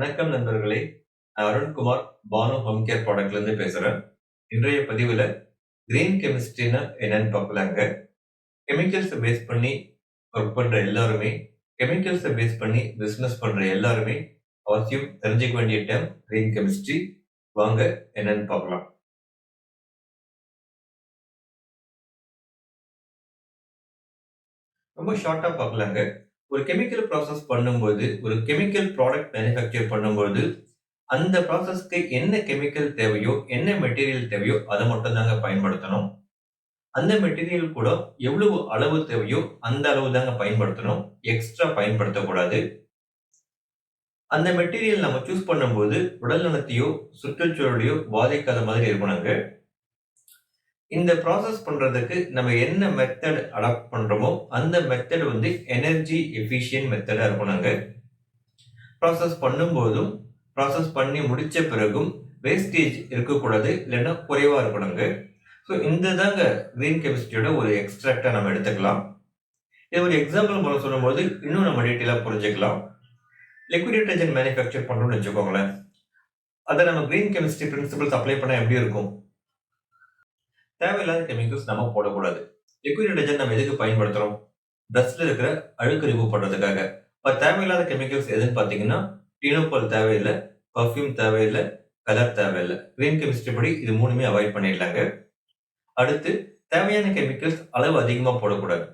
வணக்கம் நண்பர்களே. நான் அருண்குமார் பானு ஹோம் கேர் ப்ராடக்ட்லேருந்து பேசுகிறேன் பேசுறேன். இன்றைய பதிவுல கிரீன் கெமிஸ்ட்ரினா என்னன்னு பார்க்கலாங்க. கெமிக்கல்ஸை பேஸ் பண்ணி ஒர்க் பண்ற எல்லாருமே கெமிக்கல்ஸை பேஸ் பண்ணி பிசினஸ் பண்ற எல்லாருமே அவசியம் தெரிஞ்சுக்க வேண்டிய டேம் கிரீன் கெமிஸ்ட்ரி வாங்க என்னன்னு பார்க்கலாம். ரொம்ப ஷார்ட்டாக பார்க்கலாங்க. ஒரு கெமிக்கல் ப்ராசஸ் பண்ணும்போது ஒரு கெமிக்கல் ப்ராடக்ட் மேனுஃபேக்சர் பண்ணும்போது அந்த ப்ராசஸ்க்கு என்ன கெமிக்கல் தேவையோ என்ன மெட்டீரியல் தேவையோ அதை மட்டும் தாங்க பயன்படுத்தணும். அந்த மெட்டீரியல் கூட எவ்வளவு அளவு தேவையோ அந்த அளவு தாங்க பயன்படுத்தணும். எக்ஸ்ட்ரா பயன்படுத்தக்கூடாது. அந்த மெட்டீரியல் நம்ம சூஸ் பண்ணும்போது உடல் நலத்தையோ சுற்றுச்சூழலையோ பாதிக்காத மாதிரி இருக்கணுங்க. இந்த ப்ராசஸ் பண்ணுறதுக்கு நம்ம என்ன மெத்தட் அடாப்ட் பண்ணுறோமோ அந்த மெத்தட் வந்து எனர்ஜி எஃபிஷியன்ட் மெத்தடா இருக்கணுங்க ப்ராசஸ் பண்ணும்போதும் ப்ராசஸ் பண்ணி முடித்த பிறகும் வேஸ்டேஜ் இருக்கக்கூடாது இல்லைன்னா குறைவாக இருக்கணுங்க ஸோ இந்த தாங்க கிரீன் கெமிஸ்ட்ரியோட ஒரு எக்ஸ்ட்ராக்டாக நம்ம எடுத்துக்கலாம். இது ஒரு எக்ஸாம்பிள் மூலம் சொல்லும்போது இன்னும் நம்ம டீட்டெயிலாக புரிஞ்சுக்கலாம். லிக்விட் டிட்டர்ஜென்ட் மேனுஃபேக்சர் பண்ணணும்னு வச்சுக்கோங்களேன். அதை நம்ம கிரீன் கெமிஸ்ட்ரி பிரின்சிபல்ஸ் அப்ளை பண்ணால் எப்படி இருக்கும்? தேவையில்லாத கெமிக்கல்ஸ் நம்ம போடக்கூடாது. லிக்விட் நம்ம எதுக்கு பயன்படுத்துறோம்? ட்ரெஸ்ல இருக்கிற அழுக்கு ரிமூவ் பண்றதுக்காக. இப்போ தேவையில்லாத கெமிக்கல்ஸ் எதுன்னு பார்த்தீங்கன்னா டீனோபால் தேவையில்லை பர்ஃப்யூம் தேவையில்லை கலர் தேவையில்லை. கிரீன் கெமிஸ்ட்ரி படி இது மூணுமே அவாய்ட் பண்ணிடலாங்க. அடுத்து தேவையான கெமிக்கல்ஸ் அளவு அதிகமாக போடக்கூடாது.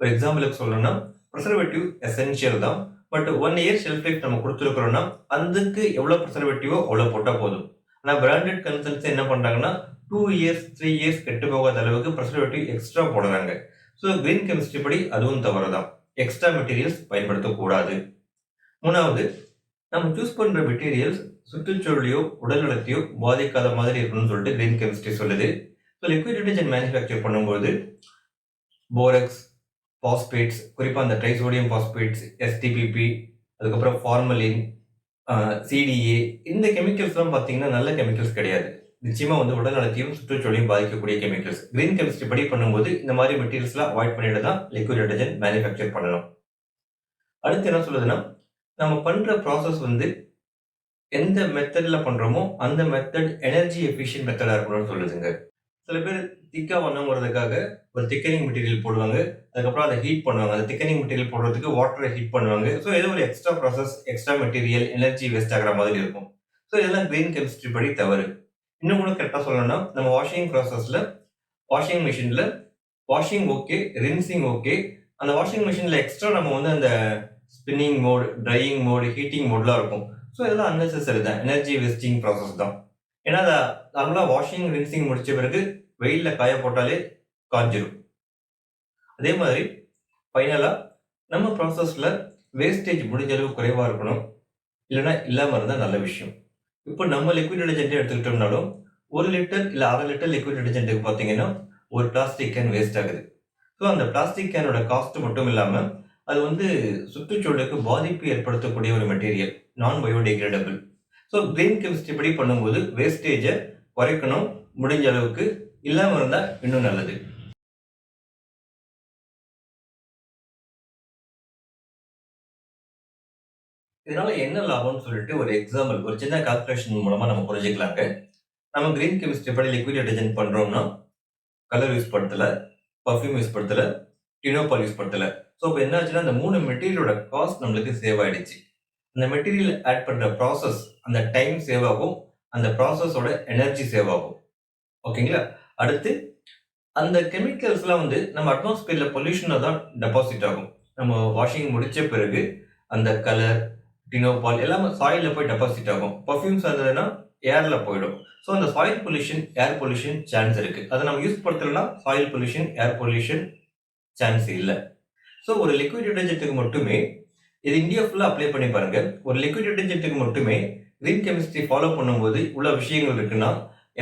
ஒரு எக்ஸாம்பிளுக்கு சொல்லணும்னா ப்ரிசர்வேட்டிவ் எசென்ஷியல் தான். But one year shelf life நம்ம கொடுத்துருக்குறோம்னா அதுக்கு எவ்வளோ ப்ரிசர்வேட்டிவோ அவ்வளோ போட்டால் போதும். ஆனால் பிராண்டட் கன்சல்ஸ் என்ன பண்ணுறாங்கன்னா டூ இயர்ஸ் த்ரீ இயர்ஸ் கெட்டு போகாத அளவுக்கு ப்ரெசர்வேட்டிவ் எக்ஸ்ட்ரா போடுறாங்க. ஸோ கிரீன் கெமிஸ்ட்ரி படி அதுவும் தவறு தான் எக்ஸ்ட்ரா மெட்டீரியல்ஸ் பயன்படுத்தக்கூடாது. மூணாவது நம்ம சூஸ் பண்ணுற மெட்டீரியல்ஸ் சுற்றுச்சூழலையோ உடல் நலத்தையோ பாதிக்காத மாதிரி இருக்கணும்னு சொல்லிட்டு கிரீன் கெமிஸ்ட்ரி சொல்லுது. ஸோ லிக்விட் டிட்டர்ஜென்ட் மேனுஃபேக்சர் பண்ணும்போது போரக்ஸ் பாஸ்பேட்ஸ் குறிப்பாக அந்த ட்ரைசோடியம் பாஸ்பேட்ஸ் எஸ்டிபிபி அதுக்கப்புறம் ஃபார்மலின் சிடிஏ இந்த கெமிக்கல்ஸ்லாம் பார்த்தீங்கன்னா நல்ல கெமிக்கல்ஸ் கிடையாது. நிச்சயமாக வந்து உடல் நலத்தையும் சுற்றுச்சூழலையும் பாதிக்கக்கூடிய கெமிக்கல்ஸ் கிரீன் கெமிஸ்ட்ரி படி பண்ணும்போது இந்த மாதிரி மெட்டீரியல்ஸ்லாம் அவாய்ட் பண்ணிட்டு தான் லிக்விட் டிட்டர்ஜென்ட் மேனுஃபேக்சர் பண்ணணும். அடுத்து என்ன சொல்லுதுன்னா நம்ம பண்ணுற ப்ராசஸ் வந்து எந்த மெத்தடில் பண்ணுறோமோ அந்த மெத்தட் எனர்ஜி எஃபிஷியன்ட் மெத்தடாக இருக்கணும்னு சொல்லுதுங்க. சில பேர் திக்காக பண்ணணுங்கிறதுக்காக ஒரு திக்கனிங் மெட்டீரியல் போடுவாங்க. அதுக்கப்புறம் அதை ஹீட் பண்ணுவாங்க. அந்த திக்கனிங் மெட்டீரியல் போடுறதுக்கு வாட்டரை ஹீட் பண்ணுவாங்க. ஸோ ஏதோ ஒரு extra process extra material energy waste ஆகிற மாதிரி இருக்கும். ஸோ இதெல்லாம் கிரீன் கெமிஸ்ட்ரி படி தவறு. இன்னும் கூட கரெக்டாக சொல்லணும்னா நம்ம வாஷிங் ப்ராசஸில் வாஷிங் மிஷினில் வாஷிங் ஓகே ரின்சிங் ஓகே அந்த வாஷிங் மிஷினில் எக்ஸ்ட்ரா நம்ம வந்து அந்த spinning mode drying mode heating மோட்லாம் இருக்கும். ஸோ இதெல்லாம் அன்னெசரி தான். எனர்ஜி வேஸ்டிங் ப்ராசஸ் தான். ஏன்னா அதை நார்மலாக வாஷிங் ரின்சிங் முடித்த பிறகு வெயிலில் காய போட்டாலே காஞ்சிடும் அதே மாதிரி ஃபைனலாக நம்ம ப்ராசஸில் வேஸ்டேஜ் முடிஞ்ச அளவு குறைவாக இருக்கணும். இல்லைன்னா இல்லாமல் இருந்தால் நல்ல விஷயம். இப்போ நம்ம லிக்விட் டிடர்ஜென்ட் எடுத்துக்கிட்டோம்னாலும் ஒரு லிட்டர் இல்லை அரை லிட்டர் லிக்விட் டிடர்ஜென்ட்டுக்கு பார்த்தீங்கன்னா ஒரு பிளாஸ்டிக் கேன் வேஸ்ட் ஆகுது. ஸோ அந்த பிளாஸ்டிக் கேனோட காஸ்ட் மட்டும் இல்லாமல் அது வந்து சுற்றுச்சூழலுக்கு பாதிப்பு ஏற்படுத்தக்கூடிய ஒரு மெட்டீரியல் நான் பயோடிகிரேடபிள் ஸோ கிரீன் கெமிஸ்ட்ரி படி பண்ணும்போது வேஸ்டேஜை குறைக்கணும் முடிஞ்ச அளவுக்கு இல்லாமல் இருந்தால் இன்னும் நல்லது. இதனால என்ன லாபம்னு சொல்லிட்டு ஒரு எக்ஸாம்பிள் ஒரு சின்ன கால்குலேஷன் மூலமா நம்ம புரிஞ்சுக்கலாங்க. நம்ம கிரீன் கெமிஸ்ட்ரி படி லிக்விட் டிடர்ஜென்ட் பண்றோம்னா கலர் யூஸ் படுத்தல பர்ஃப்யூம் யூஸ் படுத்தல டினோபால் யூஸ் படுத்தல. ஸோ இப்போ என்ன ஆச்சுன்னா அந்த மூணு மெட்டீரியலோட காஸ்ட் நம்மளுக்கு சேவ் ஆயிடுச்சு. அந்த மெட்டீரியல் ஆட் பண்ற ப்ராசஸ் அந்த டைம் சேவ் ஆகும். அந்த ப்ராசஸோட எனர்ஜி சேவ் ஆகும். ஓகேங்களா? அடுத்து அந்த கெமிக்கல்ஸ்லாம் வந்து நம்ம அட்மாஸ்பியர்ல பொல்யூஷனில் தான் டெபாசிட் ஆகும். நம்ம வாஷிங் முடிச்ச பிறகு அந்த கலர் டினோபால் எல்லாமே சாயிலில் போய் டெபாசிட் ஆகும். பர்ஃப்யூம்ஸ் வந்ததுன்னா ஏரில் போயிடும். ஸோ அந்த soil pollution air pollution chance இருக்குது அதை நம்ம use படுத்தலைன்னா soil pollution air pollution chance இல்லை. ஸோ ஒரு லிக்விட் டிடர்ஜென்ட்டுக்கு மட்டுமே இது இந்தியா ஃபுல்லாக அப்ளை பண்ணி பாருங்கள் ஒரு லிக்விட் டிடர்ஜென்ட்டுக்கு மட்டுமே க்ரீன் கெமிஸ்ட்ரி ஃபாலோ பண்ணும்போது உள்ள விஷயங்கள் இருக்குன்னா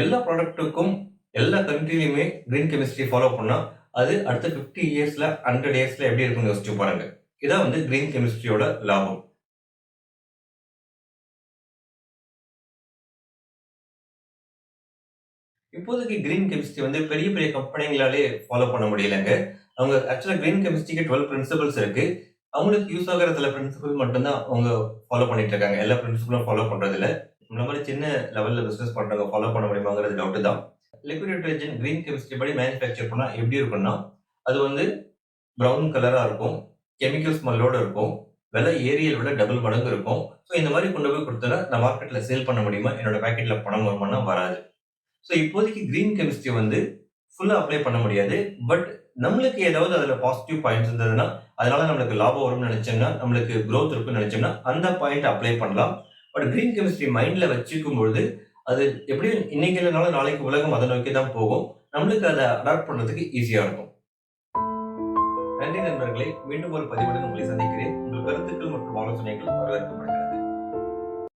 எல்லா ப்ராடக்ட்டுக்கும் எல்லா கண்ட்ரிலையுமே க்ரீன் கெமிஸ்ட்ரி ஃபாலோ பண்ணால் அது அடுத்த ஃபிஃப்டி இயர்ஸில் ஹண்ட்ரட் இயர்ஸில் எப்படி இருக்கும்னு யோசிச்சு பாருங்கள் இதான் வந்து க்ரீன் கெமிஸ்ட்ரியோட லாபம். இப்போதைக்கு கிரீன் கெமிஸ்ட்ரி வந்து பெரிய பெரிய கம்பெனிங்களாலே ஃபாலோ பண்ண முடியலங்க. அவங்க ஆக்சுவலாக கிரீன் கெமிஸ்ட்ரிக்கு டுவெல் பிரின்சிபல்ஸ் இருக்கு. அவங்களுக்கு யூஸ் ஆகிற சில பிரின்சிபல் மட்டும்தான் அவங்க ஃபாலோ பண்ணிட்டு இருக்காங்க. எல்லா பிரின்சிபலும் ஃபாலோ பண்றது இல்ல மாதிரி சின்ன லெவல்ல பிசினஸ் பண்றவங்க ஃபாலோ பண்ண முடியுமாங்கிறது டவுட் தான். லிக்விட் டிட்டர்ஜென்ட் கிரீன் கெமிஸ்ட்ரி படி மேனுஃபேக்சர் பண்ணால் எப்படி இருக்கும்னா அது வந்து ப்ரௌன் கலரா இருக்கும் கெமிக்கல் ஸ்மெல்லோட இருக்கும் விலை ஏரியல் விட டபுள் மடங்கு இருக்கும். ஸோ இந்த மாதிரி கொண்டு போய் கொடுத்தா நான் மார்க்கெட்டில் சேல் பண்ண முடியுமா? என்னோட பேக்கெட்டில் பணம் வருமானா வராது. ஸோ இப்போதைக்கு கிரீன் கெமிஸ்ட்ரி வந்து ஃபுல்லாக அப்ளை பண்ண முடியாது. பட் நம்மளுக்கு ஏதாவது அதில் பாசிட்டிவ் பாயிண்ட்ஸ் இருந்ததுன்னா அதனால நம்மளுக்கு லாபம் வரும்னு நினச்சோம்னா நம்மளுக்கு க்ரோத் இருக்குன்னு நினச்சோம்னா அந்த பாயிண்ட் அப்ளை பண்ணலாம். பட் கிரீன் கெமிஸ்ட்ரி மைண்டில் வச்சுக்கும் பொழுது அது எப்படியும் இன்னைக்கு இல்லைனாலும் நாளைக்கு உலகம் அதை நோக்கி தான் போகும். நம்மளுக்கு அதை அடாப்ட் பண்ணுறதுக்கு ஈஸியாக இருக்கும். நன்றி நண்பர்களே. மீண்டும் ஒரு பதிவுடன் உங்களை சந்திக்கிறேன். உங்கள் கருத்துக்கள் மற்றும் ஆலோசனைகள் வரவேற்கப்படுகிறது